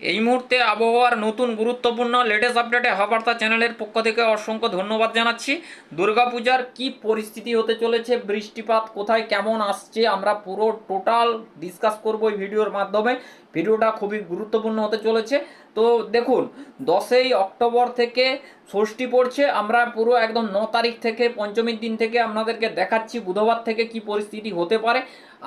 এই মুহূর্তে আবহাওয়ার নতুন গুরুত্বপূর্ণ লেটেস্ট আপডেটে হাবার্তা চ্যানেলের পক্ষ থেকে অসংখ্য ধন্যবাদ জানাচ্ছি। দুর্গাপূজার কি পরিস্থিতি হতে চলেছে, বৃষ্টিপাত কোথায়, কেমন আসছে, আমরা পুরো টোটাল ডিসকাস করব এই ভিডিওর মাধ্যমে। ভিডিওটা খুবই গুরুত্বপূর্ণ হতে চলেছে। তো দেখুন, দশই অক্টোবর থেকে ষষ্ঠী পড়ছে, আমরা পুরো একদম ন তারিখ থেকে, পঞ্চমীর দিন থেকে আপনাদেরকে দেখাচ্ছি, বুধবার থেকে কি পরিস্থিতি হতে পারে।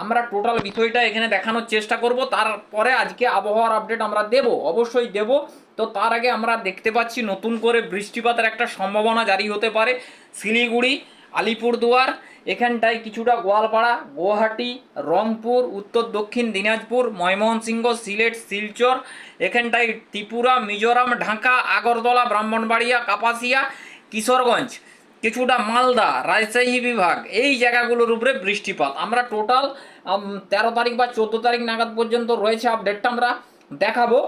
আমরা টোটাল বিষয়টা এখানে দেখানোর চেষ্টা করব। তারপরে আজকে আবহাওয়ার আপডেট আমরা দেব, অবশ্যই দেব। তো তার আগে আমরা দেখতে পাচ্ছি নতুন করে বৃষ্টিপাতের একটা সম্ভাবনা জারি হতে পারে। শিলিগুড়ি, আলিপুরদুয়ার, এখানটায় কিছুটা গোয়ালপাড়া, গুয়াহাটি, রংপুর, উত্তর দক্ষিণ দিনাজপুর, ময়মনসিংহ, সিলেট, শিলচর, এখানটায় ত্রিপুরা, মিজোরাম, ঢাকা, আগরতলা, ব্রাহ্মণবাড়িয়া, কাপাসিয়া, কিশোরগঞ্জ। কিছুটা মালদা, রাজশাহী বিভাগ, এই জায়গাগুলোর উপরে বৃষ্টিপাত। আমরা টোটাল তেরো তারিখ বা চোদ্দ তারিখ নাগাদ পর্যন্ত রয়েছে আপডেটটা আমরা দেখাবো।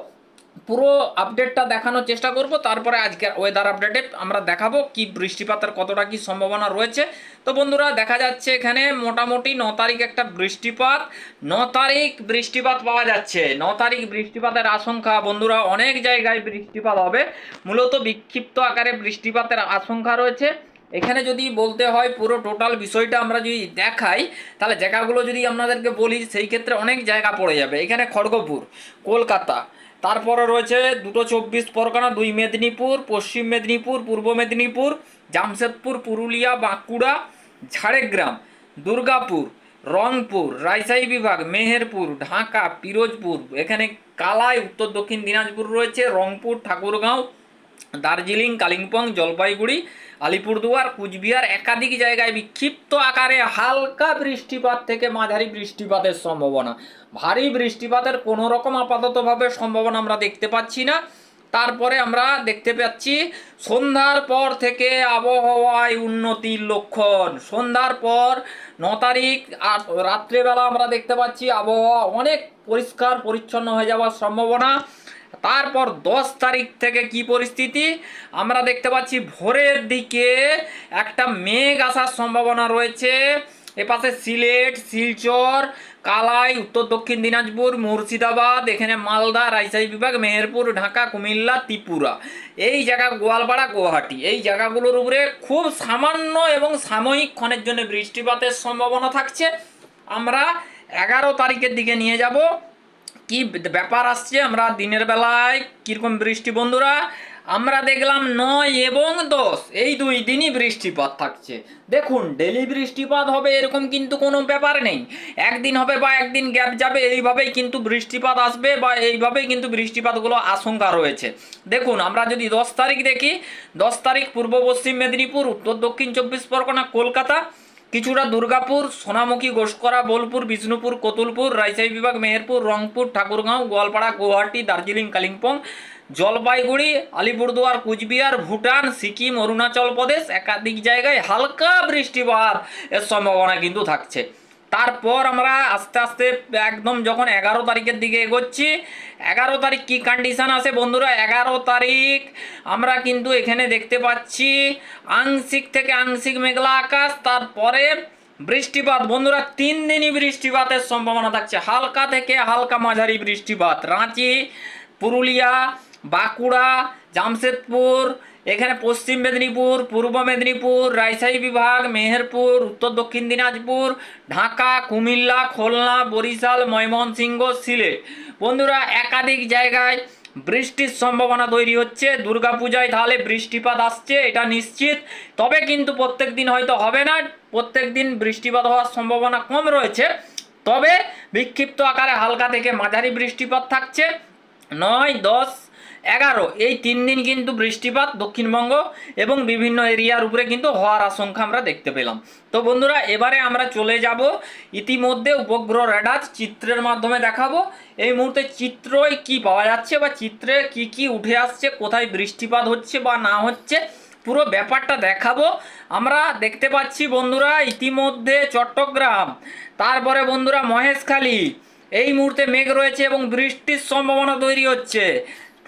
পুরো আপডেটটা দেখানোর চেষ্টা করব, তারপরে আজকের ওয়েদার আপডেটে আমরা দেখাবো কি বৃষ্টিপাতের কতটা কি সম্ভাবনা রয়েছে। তো বন্ধুরা, দেখা যাচ্ছে এখানে মোটামুটি ন তারিখ একটা বৃষ্টিপাত, ন তারিখ বৃষ্টিপাত পাওয়া যাচ্ছে। ন তারিখ বৃষ্টিপাতের আশঙ্কা, বন্ধুরা, অনেক জায়গায় বৃষ্টিপাত হবে। মূলত বিক্ষিপ্ত আকারে বৃষ্টিপাতের আশঙ্কা রয়েছে। এখানে যদি বলতে হয় পুরো টোটাল বিষয়টা আমরা যদি দেখাই, তাহলে জায়গাগুলো যদি আপনাদেরকে বলি, সেই ক্ষেত্রে অনেক জায়গা পড়ে যাবে। এখানে খড়গপুর, কলকাতা, তারপরে রয়েছে দুটো চব্বিশ পরগনা, দুই মেদিনীপুর, পশ্চিম মেদিনীপুর, পূর্ব মেদিনীপুর, জামশেদপুর, পুরুলিয়া, বাঁকুড়া, ঝাড়গ্রাম, দুর্গাপুর, রংপুর, রাজশাহী বিভাগ, মেহেরপুর, ঢাকা, পিরোজপুর, এখানে কালাই, উত্তর দক্ষিণ দিনাজপুর রয়েছে, রংপুর, ঠাকুরগাঁও দার্জিলিং, কালিম্পং, জলপাইগুড়ি, আলিপুরদুয়ার, কুচবিহার একাধিক জায়গায় বিক্ষিপ্ত আকারে হালকা বৃষ্টিপাত থেকে মাঝারি বৃষ্টিপাতের সম্ভাবনা। ভারী বৃষ্টিপাতের কোনো রকম আপাততভাবে সম্ভাবনা আমরা দেখতে পাচ্ছি না। তারপরে আমরা দেখতে পাচ্ছি সন্ধ্যার পর থেকে আবহাওয়ায় উন্নতির লক্ষণ। সন্ধ্যার পর ন তারিখ আট রাত্রেবেলা আমরা দেখতে পাচ্ছি আবহাওয়া অনেক পরিষ্কার, পরিচ্ছন্ন হয়ে যাওয়ার সম্ভাবনা। তারপর দশ তারিখ থেকে কি পরিস্থিতি? আমরা দেখতে পাচ্ছি ভোরের দিকে একটা মেঘ আসার সম্ভাবনা রয়েছে। এপাশে সিলেট, শিলচর, কালাই, উত্তর দক্ষিণ দিনাজপুর, মুর্শিদাবাদ, এখানে মালদা, রাজশাহী বিভাগ, মেহেরপুর, ঢাকা, কুমিল্লা, ত্রিপুরা। এই জায়গা গোয়ালপাড়া, গুয়াহাটি। এই জায়গাগুলোর উপরে খুব সামান্য এবং সাময়িক ক্ষণের জন্য বৃষ্টিপাতের সম্ভাবনা থাকছে। আমরা এগারো তারিখের দিকে নিয়ে যাব। কি ব্যাপার আসছে আমরা দিনের বেলায়? কীরকম বৃষ্টি বন্ধুরা? আমরা দেখলাম নয় এবং দশ। এই দুই দিনই বৃষ্টিপাত থাকছে। দেখুন ডেলি বৃষ্টিপাত হবে এরকম কিন্তু কোনো ব্যাপার নেই। একদিন হবে বা একদিন গ্যাপ যাবে, এইভাবেই কিন্তু বৃষ্টিপাত আসবে বা এইভাবেই কিন্তু বৃষ্টিপাতগুলো আশঙ্কা রয়েছে। দেখুন, আমরা যদি দশ তারিখ দেখি, দশ তারিখ পূর্ব পশ্চিম মেদিনীপুর, উত্তর দক্ষিণ চব্বিশ পরগনা, কলকাতা কিছুটা দুর্গাপুর, সোনামুখী, গোসকরা, বোলপুর, বিষ্ণুপুর, কতুলপুর, রাজশাহী বিভাগ, মেহেরপুর, রংপুর, ঠাকুরগাঁও, গোয়ালপাড়া গুয়াহাটি দার্জিলিং, কালিম্পং, জলপাইগুড়ি, আলিপুরদুয়ার, কুচবিহার, ভুটান, সিকিম, অরুণাচল প্রদেশ, একাধিক জায়গায় হালকা বৃষ্টিপাত এর সম্ভাবনা কিন্তু থাকছে। তারপর আমরা আস্তে আস্তে একদম যখন এগারো তারিখের দিকে এগোচ্ছি, এগারো তারিখ কি কন্ডিশন আছে বন্ধুরা? এগারো তারিখ আমরা কিন্তু এখানে দেখতে পাচ্ছি আংশিক থেকে আংশিক মেঘলা আকাশ, তারপরে বৃষ্টিপাত। বন্ধুরা, তিন দিনই বৃষ্টিপাতের সম্ভাবনা থাকছে। হালকা থেকে হালকা মাঝারি বৃষ্টিপাত। রাঁচি, পুরুলিয়া, বাঁকুড়া, জামশেদপুর এখানে পশ্চিম মেদিনীপুর, পূর্ব মেদিনীপুর, রাজশাহী বিভাগ, মেহেরপুর, উত্তর দক্ষিণ দিনাজপুর, ঢাকা, কুমিল্লা, খুলনা, বরিশাল, ময়মনসিংহ, সিলেট। বন্ধুরা, একাধিক জায়গায় বৃষ্টির সম্ভাবনা তৈরি হচ্ছে। দুর্গাপূজায় তাহলে বৃষ্টিপাত আসছে, এটা নিশ্চিত। তবে কিন্তু প্রত্যেক দিন হয়তো হবে না, প্রত্যেক দিন বৃষ্টিপাত হওয়ার সম্ভাবনা কম রয়েছে। তবে বিক্ষিপ্ত আকারে হালকা থেকে মাঝারি বৃষ্টিপাত থাকছে। নয়, দশ এগারো। এই তিন দিন কিন্তু বৃষ্টিপাত দক্ষিণবঙ্গ এবং বিভিন্ন এরিয়ার উপরে কিন্তু হওয়ার আশঙ্কা আমরা দেখতে পেলাম। তো বন্ধুরা, এবারে আমরা চলে যাব ইতিমধ্যে উপগ্রহ রেডার চিত্রের মাধ্যমে দেখাবো। এই মুহূর্তে চিত্রই কি পাওয়া যাচ্ছে বা চিত্রে কি কি উঠে আসছে, কোথায় বৃষ্টিপাত হচ্ছে বা না হচ্ছে, পুরো ব্যাপারটা দেখাবো। আমরা দেখতে পাচ্ছি বন্ধুরা, ইতিমধ্যে চট্টগ্রাম, তারপরে বন্ধুরা মহেশখালী। এই মুহূর্তে মেঘ রয়েছে এবং বৃষ্টির সম্ভাবনা তৈরি হচ্ছে।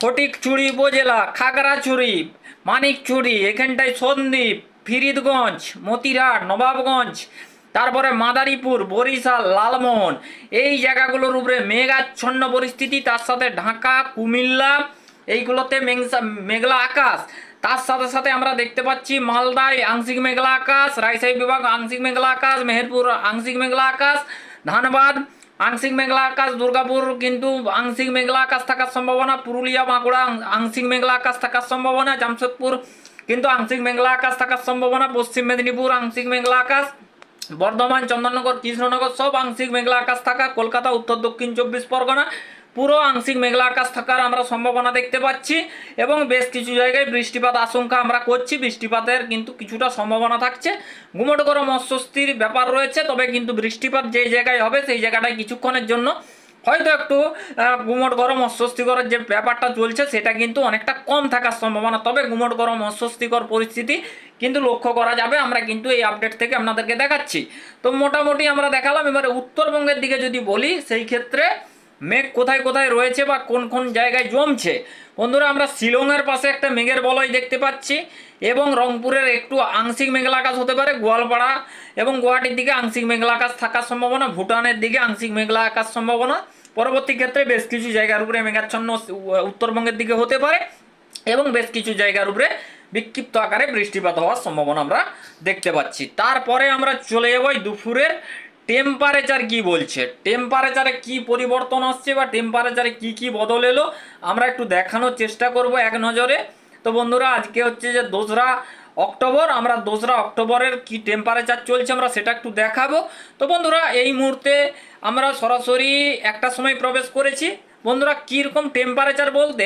ফটিকছড়ি উপজেলা খাগড়াছড়ি মানিকছড়ি এখানটায় সন্দ্বীপ, ফিরিদগঞ্জ মতিরাট নবাবগঞ্জ, তারপরে মাদারীপুর, বরিশাল, লালমোহন। এই জায়গাগুলোর উপরে মেঘাচ্ছন্ন পরিস্থিতি, তার সাথে ঢাকা, কুমিল্লা, এইগুলোতে মেঘসা- মেঘলা আকাশ। তার সাথে সাথে আমরা দেখতে পাচ্ছি মালদায় আংশিক মেঘলা আকাশ, রাজশাহী বিভাগ আংশিক মেঘলা আকাশ, মেহেরপুর আংশিক মেঘলা আকাশ, ধানবাদ আংশিক মেঘলা আকাশ, দুর্গাপুর কিন্তু আংশিক মেঘলা আকাশ থাকার সম্ভাবনা, পুরুলিয়া, বাঁকুড়া আংশিক মেঘলা আকাশ থাকার সম্ভাবনা, জামশেদপুর কিন্তু আংশিক মেঘলা আকাশ থাকার সম্ভাবনা, পশ্চিম মেদিনীপুর আংশিক মেঘলা আকাশ, বর্ধমান, চন্দননগর, কৃষ্ণনগর সব আংশিক মেঘলা আকাশ থাকা, কলকাতা, উত্তর দক্ষিণ চব্বিশ পরগনা পুরো আংশিক মেঘলা আকাশ থাকার আমরা সম্ভাবনা দেখতে পাচ্ছি এবং বেশ কিছু জায়গায় বৃষ্টিপাত আশঙ্কা আমরা করছি। বৃষ্টিপাতের কিন্তু কিছুটা সম্ভাবনা থাকছে। গুমট গরম অস্বস্তির ব্যাপার রয়েছে, তবে কিন্তু বৃষ্টিপাত যে জায়গায় হবে সেই জায়গাটায় কিছুক্ষণের জন্য হয়তো একটু গুমট গরম অস্বস্তিকর যে ব্যাপারটা চলছে সেটা কিন্তু অনেকটা কম থাকার সম্ভাবনা। তবে গুমট গরম অস্বস্তিকর পরিস্থিতি কিন্তু লক্ষ্য করা যাবে। আমরা কিন্তু এই আপডেট থেকে আপনাদেরকে দেখাচ্ছি। তো মোটামুটি আমরা দেখালাম। এবারে উত্তরবঙ্গের দিকে যদি বলি, সেই ক্ষেত্রে মেঘ কোথায় কোথায় রয়েছে বা কোন কোন জায়গায় জমছে? বন্ধুরা, আমরা শিলংয়ের পাশে একটা মেঘের বলয় দেখতে পাচ্ছি এবং রংপুরের একটু আংশিক মেঘলা আকাশ হতে পারে, গোয়ালপাড়া এবং গুয়াহাটির দিকে আংশিক মেঘলা আকাশ থাকার সম্ভাবনা, ভুটানের দিকে আংশিক মেঘলা আকাশ সম্ভাবনা। পরবর্তী ক্ষেত্রে বেশ কিছু জায়গার উপরে মেঘাচ্ছন্ন উত্তরবঙ্গের দিকে হতে পারে এবং বেশ কিছু জায়গার উপরে বিক্ষিপ্ত আকারে বৃষ্টিপাত হওয়ার সম্ভাবনা আমরা দেখতে পাচ্ছি। তারপরে আমরা চলে যাব দুপুরের টেম্পারেচার কি বলছে? টেম্পারেচারে কি পরিবর্তন আসছে বা টেম্পারেচারে কি কি বদল এলো? আমরা একটু দেখানোর চেষ্টা করব এক নজরে। তো বন্ধুরা, আজকে হচ্ছে যে দোসরা অক্টোবর, আমরা দোসরা অক্টোবরের কি টেম্পারেচার চলছে আমরা সেটা একটু দেখাবো। তো বন্ধুরা, এই মুহূর্তে আমরা সরাসরি একটা সময় প্রবেশ করেছি। বন্ধুরা, কীরকম টেম্পারেচার বলতে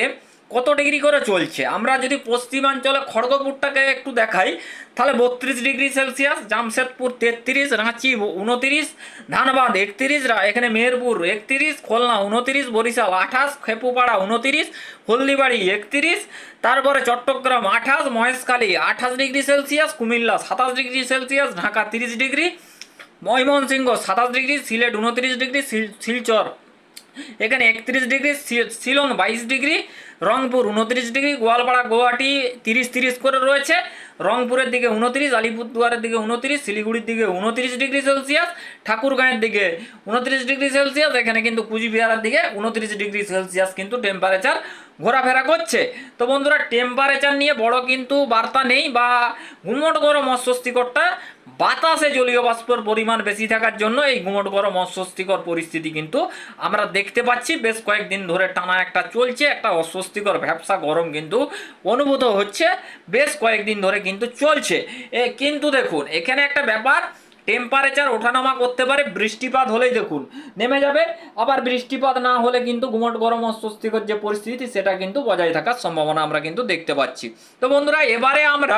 কত ডিগ্রি করে চলছে? আমরা যদি পশ্চিমাঞ্চলে খড়গপুরটাকে একটু দেখাই, তাহলে বত্রিশ ডিগ্রি সেলসিয়াস, জামশেদপুর তেত্রিশ, রাঁচি উনতিরিশ ধানবাদ একত্রিশ এখানে মেহেরপুর একত্রিশ, খুলনা উনতিরিশ বরিশাল আঠাশ, খেপুপাড়া উনতিরিশ হলদিবাড়ি একত্রিশ, তারপরে চট্টগ্রাম আঠাশ, মহেশখালী আঠাশ ডিগ্রি সেলসিয়াস, কুমিল্লা সাতাশ ডিগ্রি সেলসিয়াস, ঢাকা তিরিশ ডিগ্রি, ময়মনসিংহ সাতাশ ডিগ্রি, সিলেট উনত্রিশ ডিগ্রি শিল- শিলচর এখানে একত্রিশ ডিগ্রি শিলং বাইশ ডিগ্রি রংপুর উনত্রিশ ডিগ্রি, গোয়ালপাড়া, গুয়াহাটি তিরিশ তিরিশ করে রয়েছে। রংপুরের দিকে উনত্রিশ, আলিপুরদুয়ারের দিকে উনত্রিশ, শিলিগুড়ির দিকে উনত্রিশ ডিগ্রি সেলসিয়াস, ঠাকুরগাঁয়ের দিকে উনত্রিশ ডিগ্রি সেলসিয়াস, এখানে কিন্তু কুচবিহারের দিকে উনত্রিশ ডিগ্রি সেলসিয়াস কিন্তু টেম্পারেচার ঘোরাফেরা করছে। তো বন্ধুরা টেম্পারেচার নিয়ে বড় কিন্তু বার্তা নেই বা ঘুমট গরম অস্বস্তিকরটা বাতাসে জলীয় বাষ্পর পরিমাণ বেশি থাকার জন্য এই ঘুমট গরম অস্বস্তিকর পরিস্থিতি কিন্তু আমরা দেখতে পাচ্ছি। বেশ কয়েকদিন ধরে টানা একটা চলছে, একটা অস্বস্তিকর ব্যবসা গরম কিন্তু অনুভূত হচ্ছে বেশ কয়েকদিন ধরে কিন্তু চলছে। এ, কিন্তু দেখুন, এখানে একটা ব্যাপার টেম্পারেচার ওঠানামা করতে পারে, বৃষ্টিপাত হলেই দেখুন, নেমে যাবে। আবার বৃষ্টিপাত না হলে কিন্তু গুমট গরম অস্বস্তিকর যে পরিস্থিতি, সেটা কিন্তু বজায় থাকার সম্ভাবনা আমরা কিন্তু দেখতে পাচ্ছি। তো বন্ধুরা, এবারে আমরা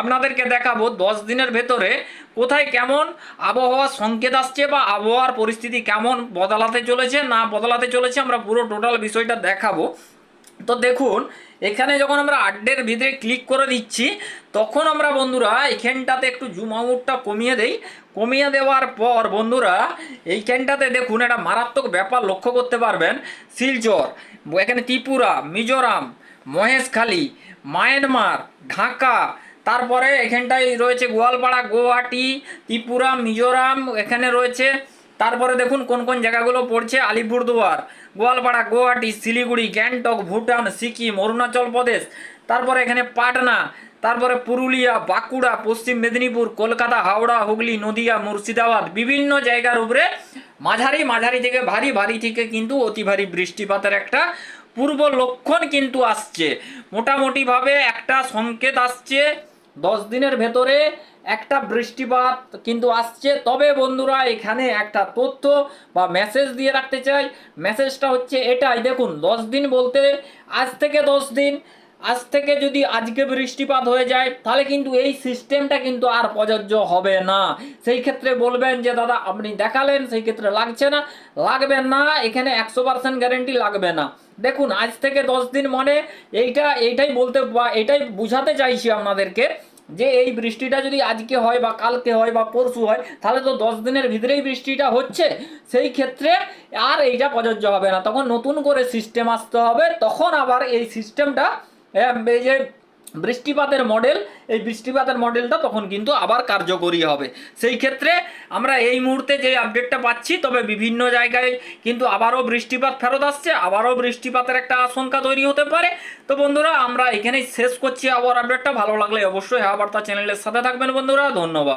আপনাদেরকে দেখাবো দশ দিনের ভেতরে কোথায় কেমন আবহাওয়ার সংকেত আসছে বা আবহাওয়ার পরিস্থিতি কেমন বদলাতে চলেছে, না বদলাতে চলেছে, আমরা পুরো টোটাল বিষয়টা দেখাবো। তো দেখুন, এখানে যখন আমরা আড্ডের ভিতরে ক্লিক করে দিচ্ছি, তখন আমরা বন্ধুরা এখানটাতে একটু জুম আউটটা কমিয়ে দেই। কমিয়ে দেওয়ার পর বন্ধুরা, এইখানটাতে দেখুন একটা মারাত্মক ব্যাপার লক্ষ্য করতে পারবেন। শিলচর, এখানে ত্রিপুরা, মিজোরাম, মহেশখালী, মায়ানমার, ঢাকা, তারপরে এখানটায় রয়েছে গোয়ালপাড়া, গুয়াহাটি, ত্রিপুরা, মিজোরাম, এখানে রয়েছে তারপরে দেখুন কোন কোন জায়গাগুলো পড়ছে, আলিপুরদুয়ার, গোয়ালপাড়া, গুয়াহাটি, শিলিগুড়ি, গ্যাংটক, ভুটান, সিকিম, অরুণাচল প্রদেশ, তারপরে এখানে পাটনা, তারপরে পুরুলিয়া, বাঁকুড়া, পশ্চিম মেদিনীপুর, কলকাতা, হাওড়া, হুগলি, নদিয়া, মুর্শিদাবাদ, বিভিন্ন জায়গার উপরে মাঝারি মাঝারি থেকে ভারী ভারী থেকে কিন্তু অতি ভারী বৃষ্টিপাতের একটা পূর্ব লক্ষণ কিন্তু আসছে। মোটামুটিভাবে একটা সংকেত আসছে। দশ দিনের ভেতরে একটা বৃষ্টিপাত কিন্তু আসছে। তবে বন্ধুরা, এখানে একটা তথ্য বা মেসেজ দিয়ে রাখতে চাই। মেসেজটা হচ্ছে এটাই। দেখুন, দশ দিন বলতে আজ থেকে দশ দিন, আজ থেকে যদি আজকে বৃষ্টিপাত হয়ে যায়, তাহলে কিন্তু এই সিস্টেমটা কিন্তু আর প্রযোজ্য হবে না। সেই ক্ষেত্রে বলবেন যে, দাদা, আপনি দেখালেন, সেই ক্ষেত্রে লাগছে না। লাগবে না, এখানে একশো পার্সেন্ট গ্যারেন্টি লাগবে না। দেখুন, আজ থেকে দশ দিন মানে এইটা, এইটাই বলতে বা, এটাই বুঝাতে চাইছি আপনাদেরকে যে এই বৃষ্টিটা যদি আজকে হয় বা কালকে হয় বা পরশু হয়, তাহলে তো দশ দিনের ভিতরেই বৃষ্টিটা হচ্ছে। সেই ক্ষেত্রে আর এইটা প্রযোজ্য হবে না। তখন নতুন করে সিস্টেম আসতে হবে। তখন আবার এই সিস্টেমটা এই যে বৃষ্টিপাতের মডেল এই বৃষ্টিপাতের মডেলটা তখন কিন্তু আবার কার্যকরী হবে। সেই ক্ষেত্রে আমরা এই মুহূর্তে যে আপডেটটা পাচ্ছি, তবে বিভিন্ন জায়গায় কিন্তু আবারও বৃষ্টিপাত ফেরত আসছে, আবারও বৃষ্টিপাতের একটা আশঙ্কা তৈরি হতে পারে। তো বন্ধুরা, আমরা এখানেই শেষ করছি আবার আপডেটটা ভালো লাগলে অবশ্যই হ্যাঁ বার্তা চ্যানেলের সাথে থাকবেন বন্ধুরা। ধন্যবাদ।